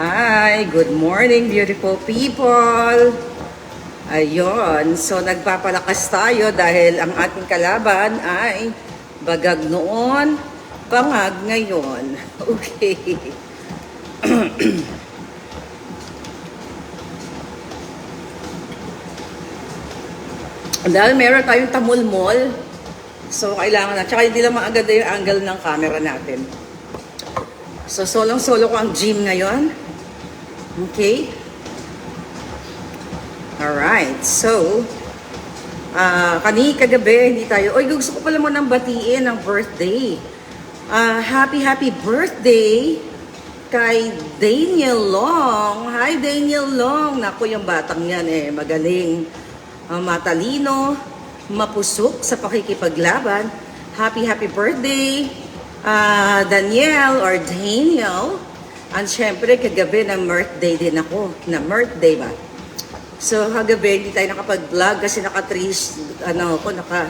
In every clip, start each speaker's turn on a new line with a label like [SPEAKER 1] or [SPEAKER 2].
[SPEAKER 1] Hi, good morning beautiful people. Ayun, so nagpapalakas tayo dahil ang ating kalaban ay bagag noon, bangag ngayon. Okay. dahil meron tayong tamulmol, so kailangan na, tsaka hindi lang maagad yung angle ng camera natin. So, solong-solo ko ang gym ngayon. Okay? Alright. So, ah kani kagabi, hindi tayo, oy, gusto ko pala mo nang batiin ang birthday. Ah, happy, happy birthday kay Daniel Long. Hi, Daniel Long. Naku, yung batang yan eh, magaling. Ah, matalino, mapusok sa pakikipaglaban. Happy, happy birthday, ah, Daniel or Daniel. At syempre, kagabi na birthday din ako. Na birthday ba? So, kagabi, hindi tayo nakapag-vlog kasi naka three, ano ako, naka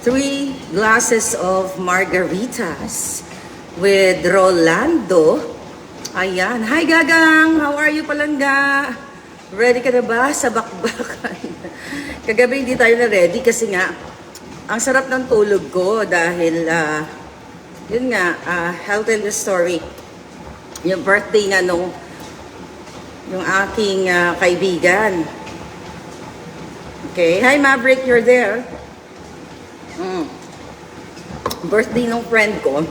[SPEAKER 1] three glasses of margaritas with Rolando. Ayan. Hi, Gagang! How are you, Palangga? Ready ka na ba sa bakbakan? kagabi, hindi tayo na ready kasi nga, ang sarap ng tulog ko dahil, ah, yun nga, uh, tell the story. Yung birthday nga nung yung aking ah, kaibigan. Okay. Hi, Maverick. You're there. Mm. Birthday ng friend ko,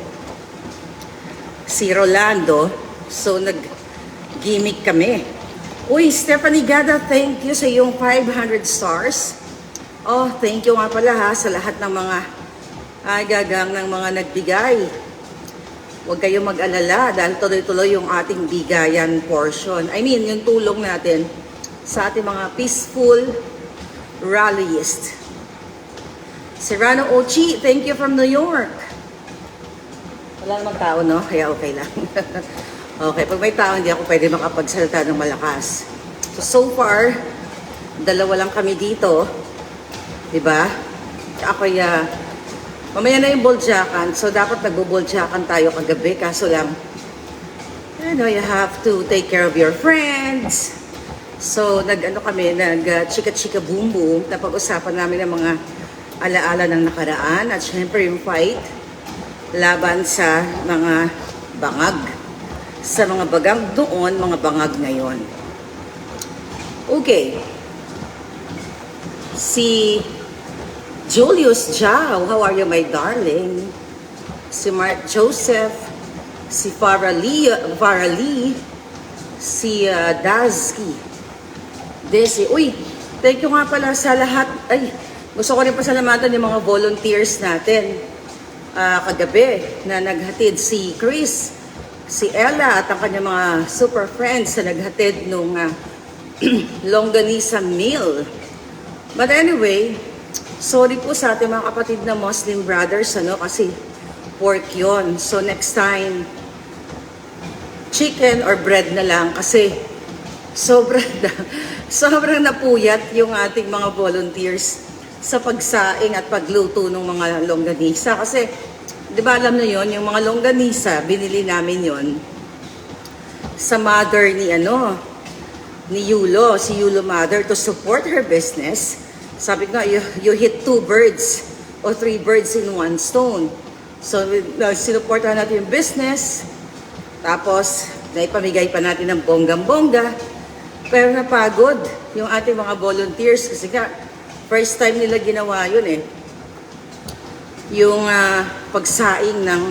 [SPEAKER 1] si Rolando. So, nag-gimmick kami. Uy, Stephanie Gada, thank you sa iyong 500 stars. Oh, thank you nga pala ha sa lahat ng mga ay gagang ng mga nagbigay. Huwag kayong mag-alala dahil tuloy-tuloy yung ating bigayan portion. I mean, yung tulong natin sa ating mga peaceful rallyist. Serrano Ochi, thank you from New York. Wala namang tao, no? Kaya okay lang. okay, pag may tao, hindi ako pwede makapagsalita ng malakas. So, so far, dalawa lang kami dito. Di ba? Ako, uh, mamaya na yung boljakan. So, dapat nagbo-boljakan tayo kagabi. Kaso lang, you know, you have to take care of your friends. So, nag-ano kami, nag-chika-chika boom boom. Napag-usapan namin ang mga alaala ng nakaraan. At syempre yung fight laban sa mga bangag. Sa mga bagang doon, mga bangag ngayon. Okay. Si Julius Jao, how are you my darling? Si Mark Joseph, si Farah Lee, Farah Lee si uh, Dazki, Desi. Uy, thank you nga pala sa lahat. Ay, gusto ko rin pasalamatan yung mga volunteers natin ah, kagabi na naghatid si Chris, si Ella at ang kanyang mga super friends na naghatid nung ah, longganisa meal. But anyway, sorry po sa ating mga kapatid na Muslim brothers ano kasi pork yon. So next time, chicken or bread na lang kasi sobrang sobrang napuyat yung ating mga volunteers sa pagsaing at pagluto ng mga longganisa kasi 'di ba alam niyo yon yung mga longganisa binili namin yon sa mother ni ano ni Yulo si Yulo mother to support her business sabi ko nga you, you hit two birds or three birds in one stone so uh, sinuportahan natin yung business tapos, naipamigay pa natin ng bonggang-bongga. Pero napagod yung ating mga volunteers kasi nga, first time nila ginawa yun eh. Yung ah, pagsaing ng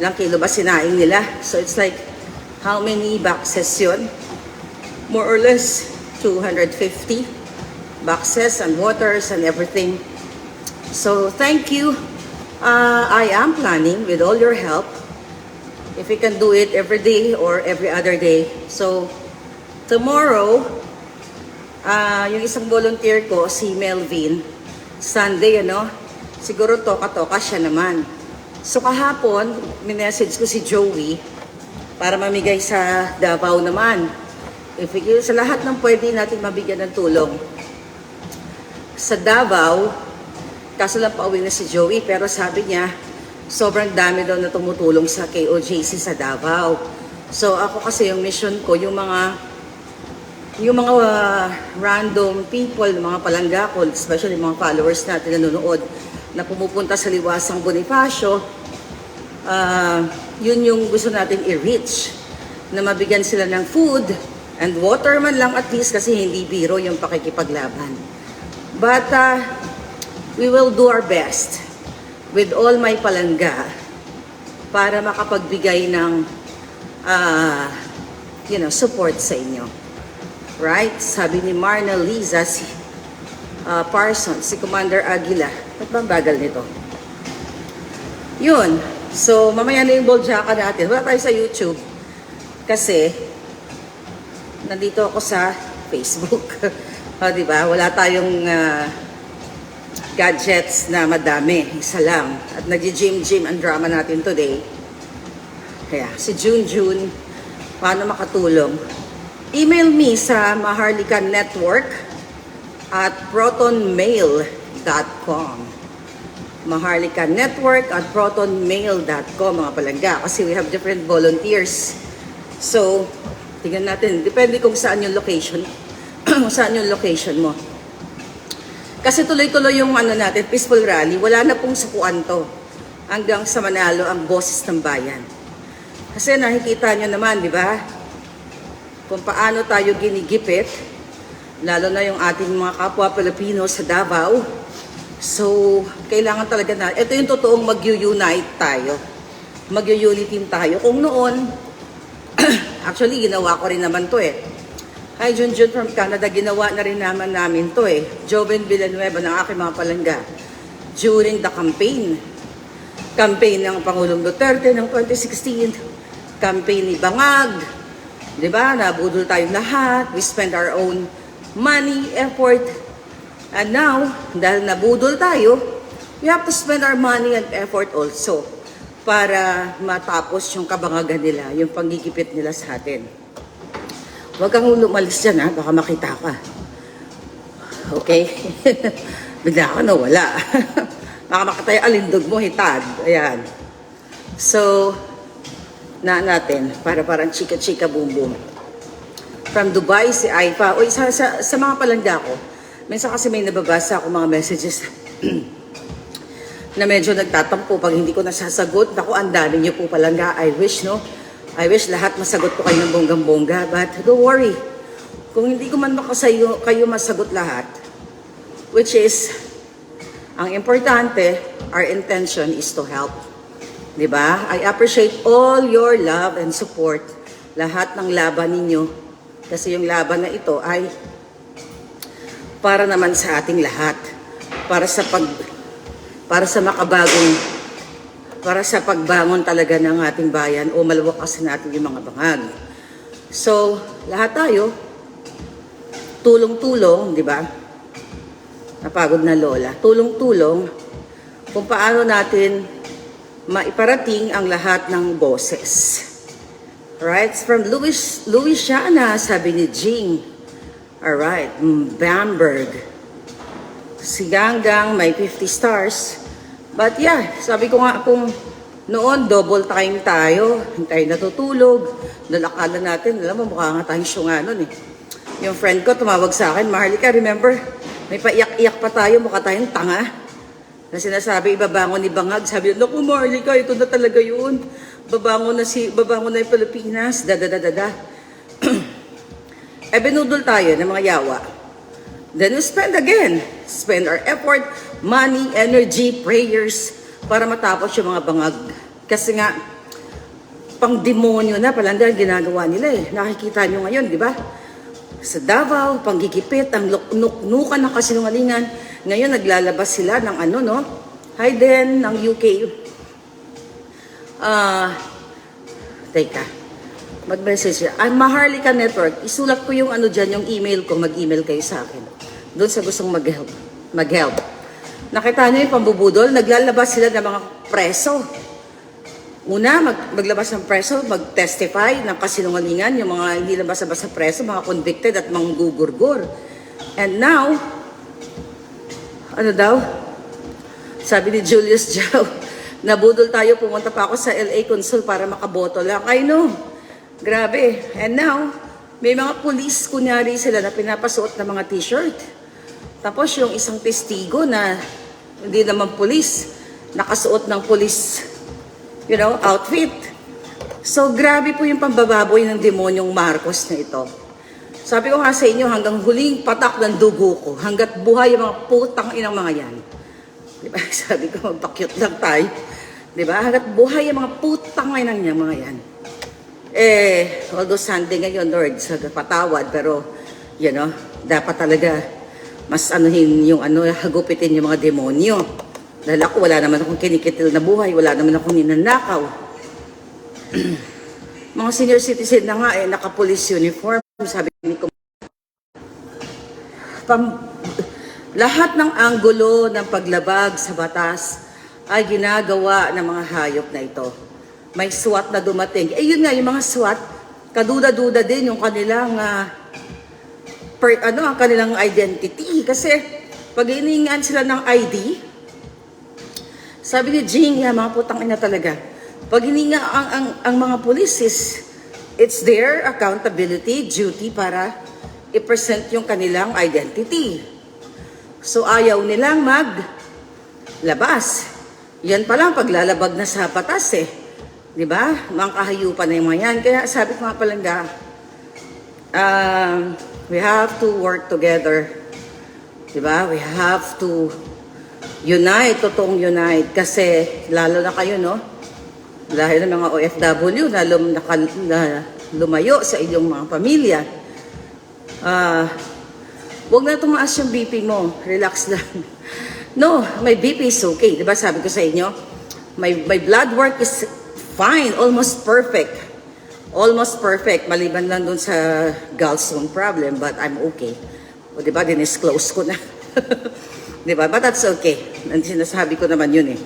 [SPEAKER 1] ilang kilo nila. So it's like, how many boxes yun? More or less, 250 boxes and waters and everything. So thank you. Uh, I am planning with all your help if we can do it every day or every other day. So, tomorrow, ah yung isang volunteer ko, si Melvin, Sunday, ano, siguro toka-toka siya naman. So, kahapon, minessage ko si Joey para mamigay sa Davao naman. If we, sa lahat ng pwede natin mabigyan ng tulong. Sa Davao, kaso lang pauwi na si Joey, pero sabi niya, sobrang dami daw na tumutulong sa KOJC sa Davao. So ako kasi yung mission ko, yung mga yung mga uh, random people, mga palangga ko, especially mga followers natin na nanonood, na pumupunta sa liwasang Bonifacio, ah, yun yung gusto natin i-reach. Na mabigyan sila ng food and water man lang at least kasi hindi biro yung pakikipaglaban. But ah, we will do our best with all my palangga para makapagbigay ng ah, you know, support sa inyo. Right? Sabi ni Marna Liza, si ah, Parsons, si Commander Aguila. Ba't ba bagal nito? Yun. So, mamaya na yung boljaka natin. Wala tayo sa YouTube. Kasi, nandito ako sa Facebook. o, di ba? Wala tayong ah, gadgets na madami. Isa lang. At nag-gym-gym ang drama natin today. Kaya, si June June, paano makatulong? Email me sa Maharlika Network at protonmail.com. Maharlika Network at protonmail.com mga palangga kasi we have different volunteers. So, tingnan natin. Depende kung saan yung location. Kung saan yung location mo. Kasi tuloy-tuloy yung ano natin, peaceful rally. Wala na pong sukuan to. Hanggang sa Manalo ang boses ng bayan. Kasi nakikita nyo naman, di ba? Kung paano tayo ginigipit, lalo na yung ating mga kapwa Pilipino sa Davao. So, kailangan talaga na, ito yung totoong mag-unite tayo. Mag-unity tayo. Kung noon, actually, ginawa ko rin naman to eh. Hi, Junjun from Canada. Ginawa na rin naman namin to eh. Joven Villanueva ng aking mga palangga. During the campaign. Campaign ng Pangulong Duterte ng 2016. Campaign ni Bangag. Di ba? Nabudol tayong lahat. We spend our own money, effort. And now, dahil nabudol tayo, we have to spend our money and effort also para matapos yung kabangagan nila, yung panggigipit nila sa atin. Huwag kang lumalis dyan ha, baka makita ka. Okay? Bigla ka nawala. baka makatay alindog mo, hitad. Ayan. So, na natin, para parang chika-chika boom boom. From Dubai, si Aifa. Uy, sa, sa, sa mga palangga ko, minsan kasi may nababasa ako mga messages na medyo nagtatampo pag hindi ko nasasagot. Naku, ang dami niyo po palangga. I wish, no? I wish lahat masagot ko kayo ng bonggang-bongga. But don't worry. Kung hindi ko man makasayo, kayo masagot lahat, which is, ang importante, our intention is to help. ba? I appreciate all your love and support. Lahat ng laban ninyo. Kasi yung laban na ito ay para naman sa ating lahat. Para sa pag para sa makabagong para sa pagbangon talaga ng ating bayan o malawakasin natin yung mga bangag. So, lahat tayo, tulong-tulong, di ba? Napagod na lola. Tulong-tulong kung paano natin maiparating ang lahat ng boses. Right? From Louis, Louisiana, sabi ni Jing. Alright, Bamberg. Si Ganggang may 50 stars. But yeah, sabi ko nga kung noon double time tayo, tayo natutulog, nalakala natin, alam mo mukha nga tayong syunga nun eh. Yung friend ko tumawag sa akin, Maharlika, remember, may paiyak-iyak pa tayo, mukha tayong tanga. Na sinasabi, ibabangon ni Bangag. Sabi, naku Marlica, ito na talaga yun. Babangon na si, babangon na yung Pilipinas. Da, da, da, da, da. eh, binudol tayo ng mga yawa. Then we spend again. Spend our effort, money, energy, prayers, para matapos yung mga bangag. Kasi nga, pang demonyo na pala ang ginagawa nila eh. Nakikita nyo ngayon, di ba? Sa Davao, panggigipit, ang nuknukan ng kasinungalingan. Ngayon, naglalabas sila ng ano, no? Hayden ng UK. Ah, teka. Mag-message siya. Ang Maharlika Network, isulat ko yung ano dyan, yung email ko, mag-email kayo sa akin. Doon sa gustong mag-help. Mag-help. Nakita niyo yung pambubudol, naglalabas sila ng mga preso. Una, mag, maglabas ng preso, mag-testify ng kasinungalingan, yung mga hindi labas sa preso, mga convicted at mga gugurgur. And now, ano daw? Sabi ni Julius Jow, nabudol tayo, pumunta pa ako sa LA Consul para makaboto lang. I know. Grabe. And now, may mga police, kunyari sila na pinapasuot ng mga t-shirt. Tapos yung isang testigo na hindi naman police, nakasuot ng police, you know, outfit. So, grabe po yung pambababoy ng demonyong Marcos na ito. Sabi ko nga sa inyo, hanggang huling patak ng dugo ko, hanggat buhay yung mga putang inang mga yan. Di ba? Sabi ko, magpakyut lang tayo. Di ba? Hanggat buhay yung mga putang inang niya, mga yan. Eh, although Sunday ngayon, Lord, sa patawad, pero, you know, dapat talaga mas anuhin yung ano, hagupitin yung mga demonyo. Dahil ako, wala naman akong kinikitil na buhay, wala naman akong ninanakaw. mga senior citizen na nga eh, naka-police uniform, sabi ni Kum- Pam, lahat ng anggulo ng paglabag sa batas ay ginagawa ng mga hayop na ito. May SWAT na dumating. Eh yun nga, yung mga SWAT, kaduda-duda din yung kanilang, ah, per, ano, ang kanilang identity. Kasi pag iningan sila ng ID, sabi ni Jing, yeah, mga putang ina talaga. Pag hininga ang, ang, ang mga police is, it's their accountability, duty para i-present yung kanilang identity. So ayaw nilang maglabas. Yan pa lang paglalabag na sa batas eh. Di ba? Mga kahayupan na yung mga yan. Kaya sabi ko nga palangga, um, we have to work together. Di ba? We have to unite, totoong unite. Kasi lalo na kayo, no? Dahil ng mga OFW na, lum, naka, na lumayo sa inyong mga pamilya. Ah, Huwag na tumaas yung BP mo. Relax lang. No, my BP is okay. Di ba sabi ko sa inyo? My, my blood work is fine. Almost perfect. Almost perfect. Maliban lang dun sa gallstone problem. But I'm okay. O di ba, dinisclose ko na. di ba? But that's okay. Ang sinasabi ko naman yun eh.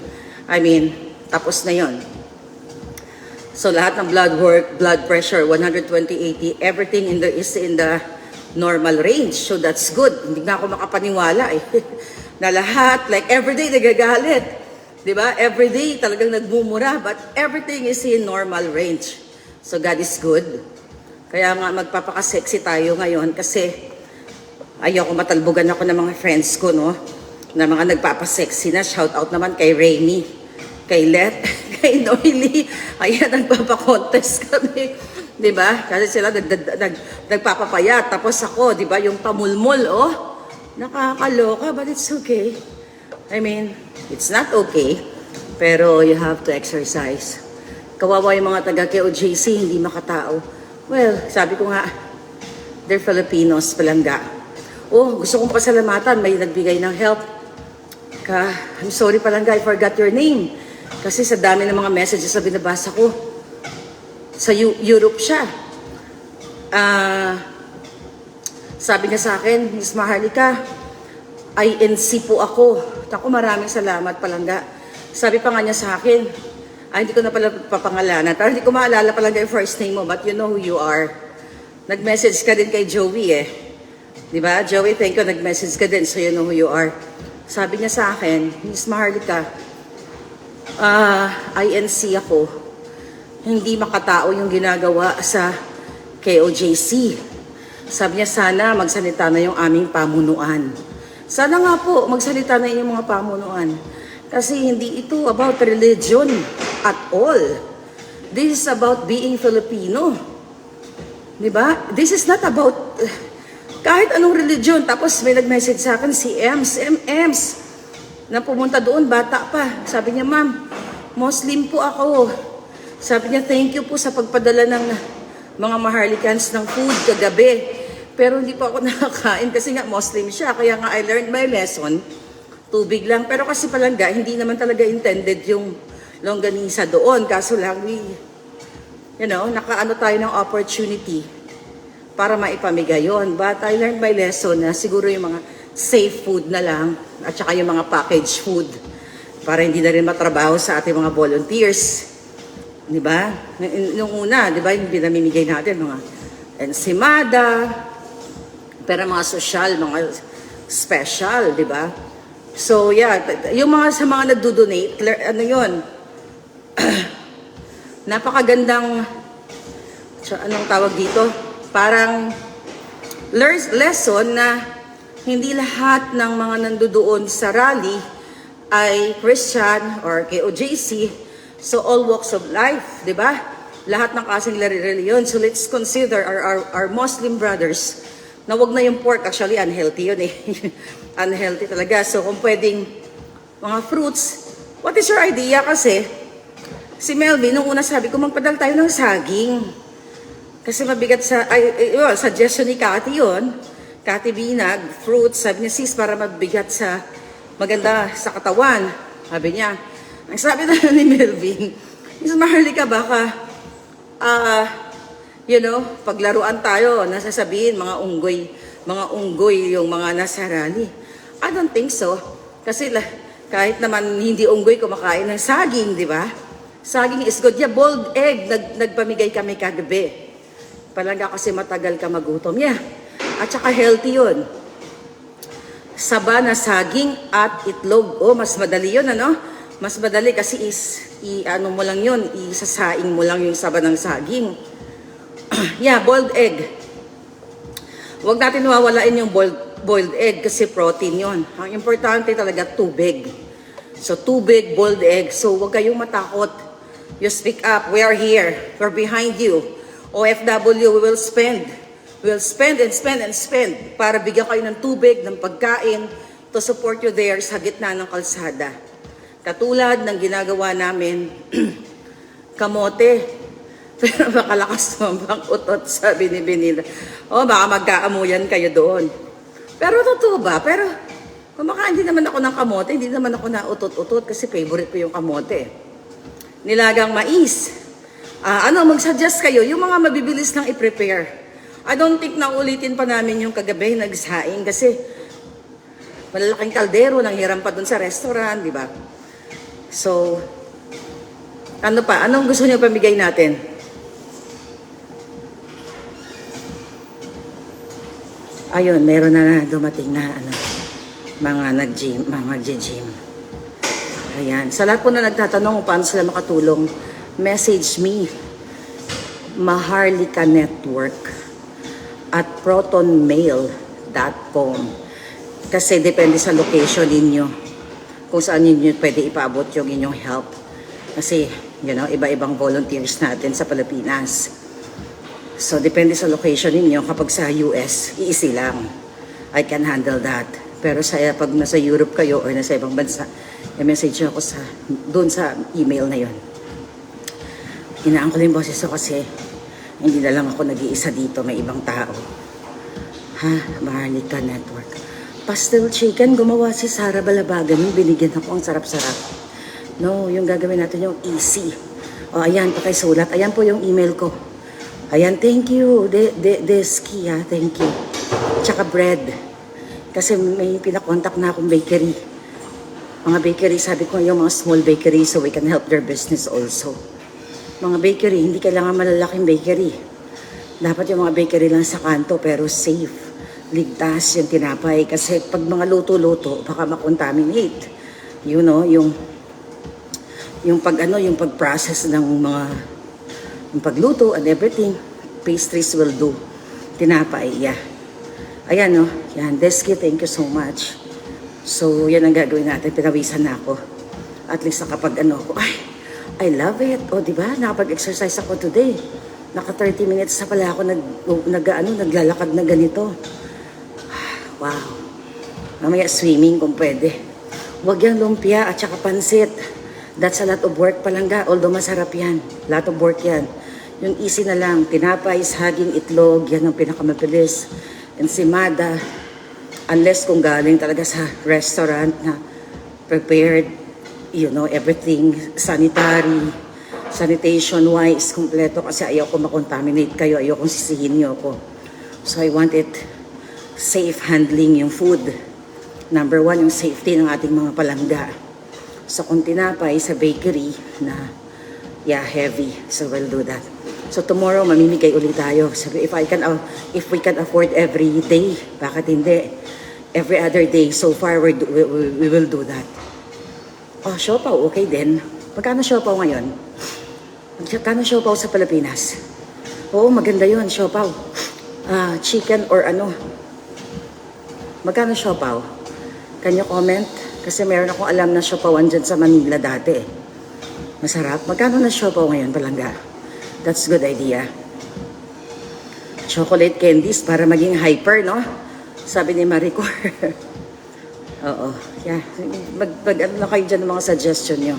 [SPEAKER 1] I mean, tapos na yun. So lahat ng blood work, blood pressure, 120-80, everything in the, is in the normal range. So that's good. Hindi na ako makapaniwala eh. na lahat, like everyday nagagalit. Di ba? Everyday talagang nagmumura, but everything is in normal range. So God is good. Kaya nga magpapaka-sexy tayo ngayon kasi ayoko matalbugan ako ng mga friends ko, no? Na mga nagpapasexy na. Shout out naman kay Rainy, kay Let, kay Noily. Ayan, nagpapakontest kami. Di ba? Kasi sila nag, nag, nag, nagpapapayat. Tapos ako, di ba, yung pamulmol, oh. Nakakaloka, but it's okay. I mean, it's not okay. Pero you have to exercise. Kawawa yung mga taga KOJC, hindi makatao. Well, sabi ko nga, they're Filipinos, palangga. Oh, gusto kong pasalamatan, may nagbigay ng help. Ka, I'm sorry palangga, I forgot your name. Kasi sa dami ng mga messages na binabasa ko, sa Eu- Europe siya. Ah, sabi niya sa akin, Miss Maharlika, INC po ako. Ako maraming salamat palangga. Sabi pa nga niya sa akin, ay hindi ko na pala papangalanan. Pero hindi ko maalala palangga yung first name mo, but you know who you are. Nag-message ka din kay Joey eh. Di ba? Joey, thank you. Nag-message ka din, so you know who you are. Sabi niya sa akin, Miss Maharlika, ah, INC ako hindi makatao yung ginagawa sa KOJC. Sabi niya, sana magsalita na yung aming pamunuan. Sana nga po, magsalita na yung mga pamunuan. Kasi hindi ito about religion at all. This is about being Filipino. Di ba? This is not about kahit anong religion. Tapos may nag-message sa akin si Ems, M. Ems, na pumunta doon, bata pa. Sabi niya, ma'am, Muslim po ako. Sabi niya, thank you po sa pagpadala ng mga Maharlikans ng food kagabi. Pero hindi po ako nakakain kasi nga Muslim siya. Kaya nga I learned my lesson. Tubig lang. Pero kasi palangga, hindi naman talaga intended yung longganisa doon. Kaso lang, we, you know, nakaano tayo ng opportunity para maipamigay yon. But I learned my lesson na siguro yung mga safe food na lang at saka yung mga packaged food para hindi na rin matrabaho sa ating mga volunteers. Di ba? Nung una, di ba, yung pinamimigay natin, mga ensimada, pero mga social, mga special, di ba? So, yeah, yung mga sa mga nagdo-donate, ano yun, napakagandang so, anong tawag dito? Parang lesson na hindi lahat ng mga nandoon sa rally ay Christian or KOJC. So all walks of life, di ba? Lahat ng kasing reliyon. So let's consider our, our, our Muslim brothers na wag na yung pork. Actually, unhealthy yun eh. unhealthy talaga. So kung pwedeng mga fruits, what is your idea? Kasi si Melvin, nung una sabi ko, magpadal tayo ng saging. Kasi mabigat sa, ay, well, suggestion ni Cathy yun. Cathy Binag, fruits, sabi niya, sis, para mabigat sa, maganda sa katawan. Sabi niya. Ang sabi na ni Melvin, Miss Maharlika, baka, ah, you know, paglaruan tayo, nasasabihin, mga unggoy, mga unggoy yung mga nasa rally. I don't think so. Kasi kahit naman hindi unggoy kumakain ng saging, di ba? Saging is good. Yeah, boiled egg, nag, nagpamigay kami kagabi. Palaga kasi matagal ka magutom. Yeah. At saka healthy yun. Saba na saging at itlog. Oh, mas madali yun, ano? Mas madali kasi is, i, ano mo lang yun, isasaing mo lang yung saba ng saging. yeah, boiled egg. Huwag natin nawawalain yung boiled, boiled egg kasi protein yon. Ang importante talaga tubig. So tubig, boiled egg. So huwag kayong matakot. You speak up. We are here. We're behind you. OFW, we will spend. We will spend and spend and spend para bigyan kayo ng tubig, ng pagkain to support you there sa gitna ng kalsada. Katulad ng ginagawa namin, kamote. Pero makalakas naman bang utot, sabi ni Benila. O, baka magkaamuyan kayo doon. Pero totoo ba? Pero kumakain din naman ako ng kamote, hindi naman ako na utot-utot kasi favorite ko yung kamote. Nilagang mais. Ah, ano, mag-suggest kayo, yung mga mabibilis lang i-prepare. I don't think na ulitin pa namin yung kagabi nagsaing kasi malalaking kaldero, nanghiram pa dun sa restaurant, di ba? So, ano pa? Anong gusto niyo pamigay natin? Ayun, meron na dumating na ano, mga nag-gym, mga nag-gym. Ayan. Sa lahat po na nagtatanong kung paano sila makatulong, message me. Maharlika Network at protonmail.com kasi depende sa location ninyo kung saan ninyo pwede ipaabot yung inyong help. Kasi, you know, iba-ibang volunteers natin sa Pilipinas. So, depende sa location ninyo. Kapag sa US, easy lang. I can handle that. Pero sa, pag nasa Europe kayo or nasa ibang bansa, i-message ako sa, doon sa email na yon. Hinaan ko lang boses kasi hindi na lang ako nag-iisa dito, may ibang tao. Ha, Maharlika Network. Pastel chicken, gumawa si Sara Balabagan. Binigyan ako, ang sarap-sarap. No, yung gagawin natin yung easy. O, ayan, pakisulat. Ayan po yung email ko. Ayan, thank you. De, de, Deski, ha, thank you. Tsaka bread. Kasi may pinakontak na akong bakery. Mga bakery, sabi ko yung mga small bakery so we can help their business also. Mga bakery, hindi kailangan malalaking bakery. Dapat yung mga bakery lang sa kanto pero safe. Ligtas yung tinapay kasi pag mga luto-luto baka makontaminate. You know, yung yung pag ano, yung pag-process ng mga yung pagluto and everything, pastries will do. Tinapay, yeah. Ayan, no? Yan, Deski, thank you so much. So, yan ang gagawin natin. Pinawisan na ako. At least nakapag ano ako, ay, I love it. O, di ba? Nakapag-exercise ako today. Naka 30 minutes na pala ako nag, nag, ano, naglalakad na ganito. Wow. Mamaya swimming kung pwede. Huwag yung lumpia at saka pansit. That's a lot of work palangga. Although masarap yan. Lot of work yan. Yung easy na lang. Tinapay, saging, itlog. Yan ang pinakamabilis. Ensimada. Unless kung galing talaga sa restaurant na prepared, you know, everything sanitary, sanitation wise, kompleto kasi ayaw ko makontaminate kayo, ayaw kong sisihin niyo ako. So I want it safe handling yung food. Number one, yung safety ng ating mga palangga. So kung tinapay sa bakery na yeah, heavy, so we'll do that. So tomorrow mamimigay ulit tayo. So if I can uh, if we can afford every day, bakit hindi? Every other day. So far we, we, we will do that. Oh, siopaw, okay din. Magkano siopaw ngayon? Magkano siopaw sa Pilipinas? Oo, maganda yun, siopaw. Ah, chicken or ano. Magkano siopaw? Can you comment? Kasi meron akong alam na siopawan dyan sa Manila dati. Masarap. Magkano na siopaw ngayon, palangga? That's good idea. Chocolate candies para maging hyper, no? Sabi ni Maricor. Oo. Yeah. Mag, mag, ano kayo dyan ng mga suggestion nyo.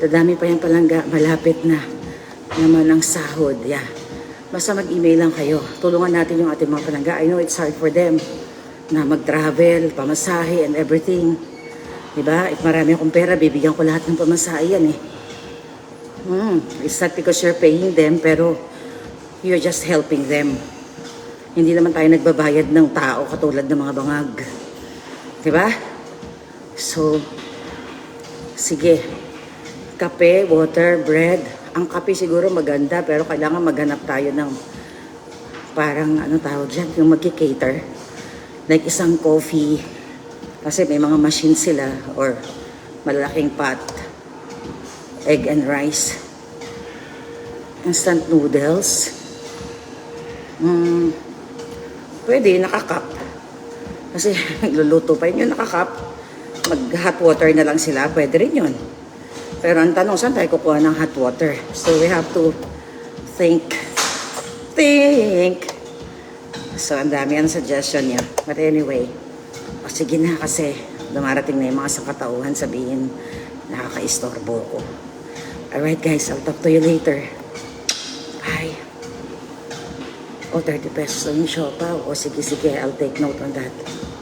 [SPEAKER 1] Dadami pa yung palangga. Malapit na naman ang sahod. Yeah. Basta mag-email lang kayo. Tulungan natin yung ating mga palangga. I know it's hard for them na mag-travel, pamasahe, and everything. Diba? If marami akong pera, bibigyan ko lahat ng pamasahe yan eh. Hmm. It's not because you're paying them, pero you're just helping them. Hindi naman tayo nagbabayad ng tao katulad ng mga bangag. Diba? So, sige. Kape, water, bread. Ang kape siguro maganda, pero kailangan maghanap tayo ng parang ano tawag dyan, yung magki-cater. Like isang coffee, kasi may mga machine sila, or malaking pot, egg and rice, instant noodles, mm, pwede, nakakap. Kasi nagluluto pa yun yung nakakap. Mag-hot water na lang sila, pwede rin yun. Pero ang tanong, saan tayo kukuha ng hot water? So we have to think. Think. So ang dami ang suggestion niya. But anyway, o sige na kasi dumarating na yung mga sakatauhan sabihin nakaka-istorbo ko. Alright guys, I'll talk to you later. O, 30 pesos lang yung siopaw. O sige, sige, I'll take note on that.